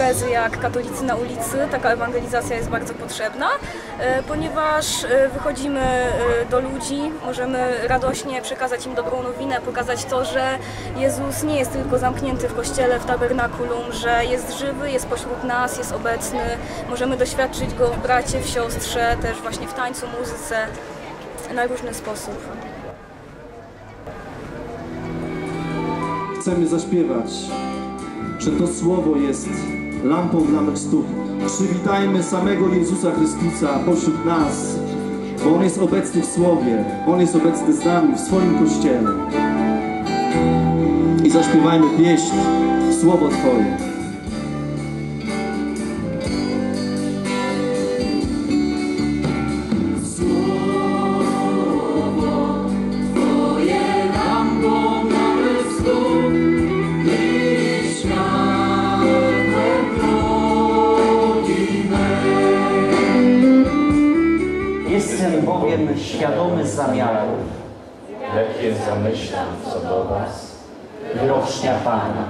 imprezy jak katolicy na ulicy, taka ewangelizacja jest bardzo potrzebna, e, ponieważ e, wychodzimy e, do ludzi, możemy radośnie przekazać im dobrą nowinę, pokazać to, że Jezus nie jest tylko zamknięty w kościele, w tabernakulum, że jest żywy, jest pośród nas, jest obecny, możemy doświadczyć Go w bracie, w siostrze, też właśnie w tańcu, muzyce, na różny sposób. Chcemy zaśpiewać, że to słowo jest lampą dla mych stóp. Przywitajmy samego Jezusa Chrystusa pośród nas, bo On jest obecny w Słowie, On jest obecny z nami w swoim Kościele. I zaśpiewajmy pieśń, Słowo Twoje. Świadomy zamiaru jakie zamyślam co do Was, wyrocznia Pana,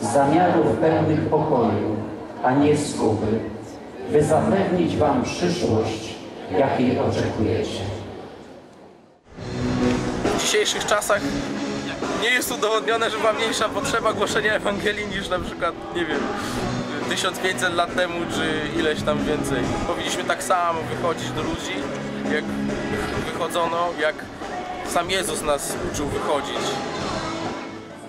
zamiarów pełnych pokoju, a nie zguby, by zapewnić Wam przyszłość, jakiej oczekujecie. w dzisiejszych czasach nie jest udowodnione, że była mniejsza potrzeba głoszenia Ewangelii niż na przykład, nie wiem, 1500 lat temu, czy ileś tam więcej. Powinniśmy tak samo wychodzić do ludzi, jak wychodzono, jak sam Jezus nas uczył wychodzić. W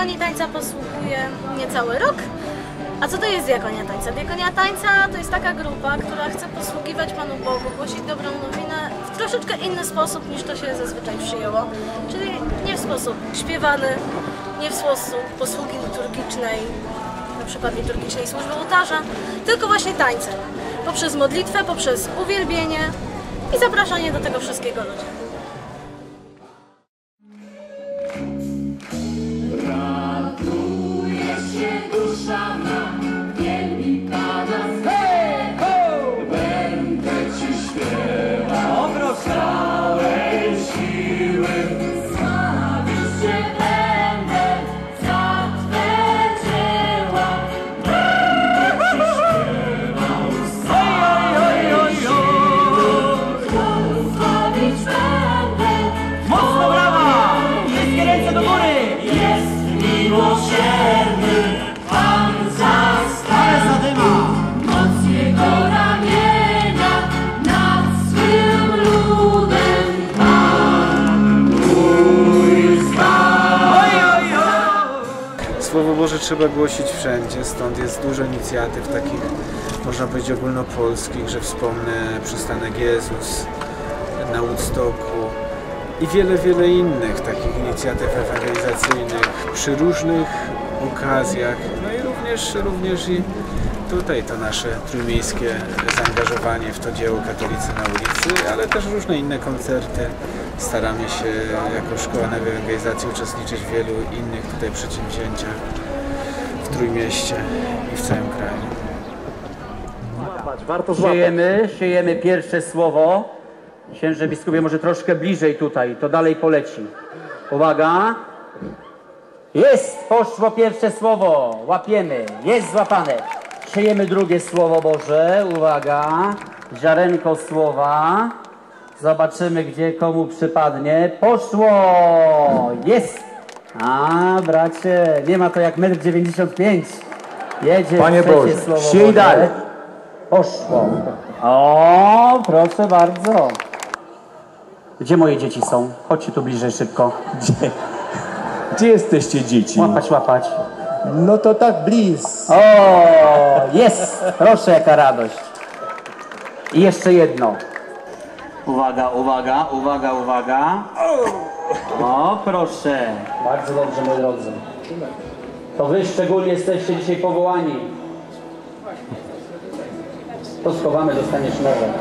Diakonii Tańca posługuję niecały rok. A co to jest Diakonia Tańca? Diakonia Tańca to jest taka grupa, która chce posługiwać Panu Bogu, głosić dobrą nowinę w troszeczkę inny sposób niż to się zazwyczaj przyjęło. Czyli nie w sposób śpiewany, nie w sposób posługi liturgicznej, na przykład liturgicznej służby ołtarza, tylko właśnie tańcem. Poprzez modlitwę, poprzez uwielbienie i zapraszanie do tego wszystkiego ludzi. shine. Trzeba głosić wszędzie, stąd jest dużo inicjatyw takich, można powiedzieć ogólnopolskich, że wspomnę przystanek Jezus na Woodstocku i wiele, wiele innych takich inicjatyw ewangelizacyjnych przy różnych okazjach, no i również, również i tutaj to nasze trójmiejskie zaangażowanie w to dzieło Katolicy na ulicy, ale też różne inne koncerty. Staramy się jako Szkoła Nowej Ewangelizacji uczestniczyć w wielu innych tutaj przedsięwzięciach Trójmieście i w całym kraju. Siejemy, siejemy pierwsze słowo. Księże biskupie może troszkę bliżej tutaj, to dalej poleci. Uwaga. Jest, poszło pierwsze słowo. Łapiemy, jest złapane. Siejemy drugie słowo Boże. Uwaga. Ziarenko słowa. Zobaczymy, gdzie komu przypadnie. Poszło! Jest! A, bracie, nie ma to jak 1,95 m. Jedzie Panie Boże, siej dalej. Poszło. O, proszę bardzo. Gdzie moje dzieci są? Chodźcie tu bliżej szybko. Gdzie, gdzie jesteście dzieci? Łapać, łapać. No to tak blisko. O, jest! Proszę, jaka radość. I jeszcze jedno. Uwaga, uwaga, uwaga, uwaga. O, proszę. Bardzo dobrze, moi drodzy. To wy szczególnie jesteście dzisiaj powołani. To schowamy, dostaniesz nowe.